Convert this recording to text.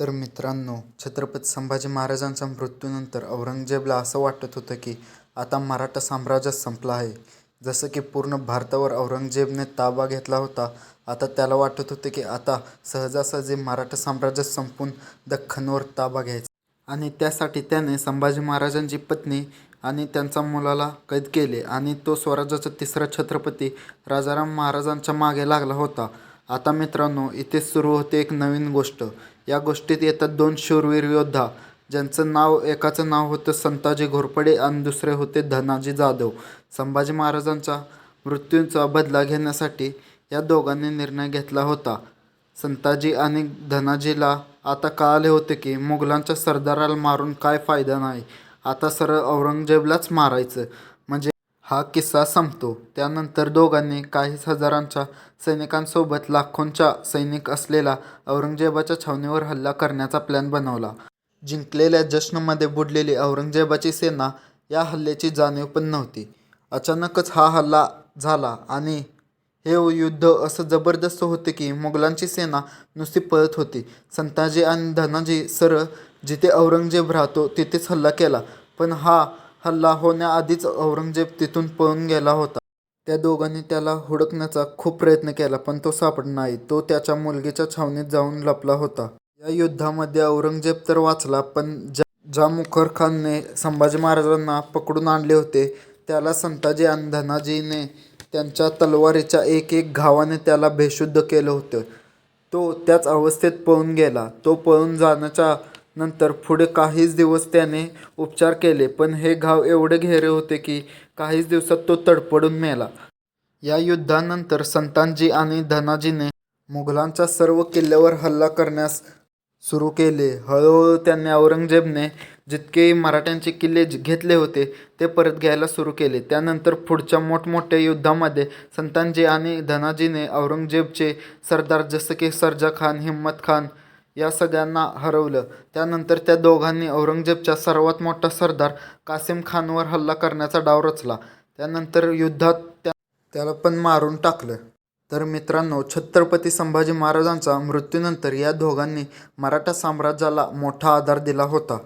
तर मित्रांनो छत्रपती संभाजी महाराजांच्या मृत्यूनंतर औरंगजेबला असं वाटत होतं की आता मराठा साम्राज्य संपलं आहे. जसं की पूर्ण भारतावर औरंगजेबने ताबा घेतला होता आता त्याला वाटत होते की आता सहजासहजी मराठा साम्राज्य संपून दख्खनवर ताबा घ्यायचा. आणि त्यासाठी त्याने संभाजी महाराजांची पत्नी आणि त्यांच्या मुलाला कैद केले आणि तो स्वराज्याचा तिसरा छत्रपती राजाराम महाराजांच्या मागे लागला होता. आता मित्रांनो इथे सुरू होते एक नवीन गोष्ट. या गोष्टीत येतात दोन शूरवीर योद्धा ज्यांचं नाव एकाचं नाव होतं संताजी घोरपडे आणि दुसरे होते धनाजी जाधव. संभाजी महाराजांचा मृत्यूंचा बदला घेण्यासाठी या दोघांनी निर्णय घेतला होता. संताजी आणि धनाजीला आता कळाले होते की मुघलांच्या सरदाराला मारून काय फायदा नाही. आता सरळ औरंगजेबलाच मारायचं. हा किस्सा संपतो. त्यानंतर दोघांनी काहीच हजारांच्या सैनिकांसोबत लाखोंच्या सैनिक असलेला औरंगजेबाच्या छावणीवर हल्ला करण्याचा प्लॅन बनवला. जिंकलेल्या जश्नमध्ये बुडलेली औरंगजेबाची सेना या हल्ल्याची जाणीव पण नव्हती. अचानकच हा हल्ला झाला आणि हे युद्ध असं जबरदस्त होते की मुघलांची सेना नुसती पळत होती. संताजी आणि धनाजी सरळ जिथे औरंगजेब राहतो तिथेच हल्ला केला. पण हा हल्ला होण्याआधीच औरंगजेब तिथून पळून गेला होता. त्या दोघांनी त्याला हुडकण्याचा खूप प्रयत्न केला पण तो सापडला नाही. तो त्याच्या मुलगीच्या छावणीत जाऊन लपला होता. या युद्धामध्ये औरंगजेब तर वाचला पण ज्या ज्या मुखर खानने संभाजी महाराजांना पकडून आणले होते त्याला संताजी आणि धनाजीने त्यांच्या तलवारीच्या एक एक घावाने त्याला बेशुद्ध केलं होतं. तो त्याच अवस्थेत पळून गेला. तो पळून जाण्याच्या नंतर पुढे काहीच दिवस त्याने उपचार केले पण हे घाव एवढे घेरे होते की काहीच दिवसात तो तडपडून मेला. या युद्धानंतर संतांजी आणि धनाजीने मुघलांच्या सर्व किल्ल्यावर हल्ला करण्यास सुरू केले. हळूहळू त्यांनी औरंगजेबने जितके मराठ्यांचे किल्ले घेतले होते ते परत घ्यायला सुरू केले. त्यानंतर पुढच्या मोठमोठ्या युद्धामध्ये संतांजी आणि धनाजीने औरंगजेबचे सरदार जसं की सर्जा खान हिम्मत खान या सगळ्यांना हरवलं. त्यानंतर त्या दोघांनी औरंगजेबच्या सर्वात मोठा सरदार कासिम खानवर हल्ला करण्याचा डाव रचला. त्यानंतर युद्धात त्या त्याला पण मारून टाकलं. तर मित्रांनो छत्रपती संभाजी महाराजांचा मृत्यूनंतर या दोघांनी मराठा साम्राज्याला मोठा आधार दिला होता.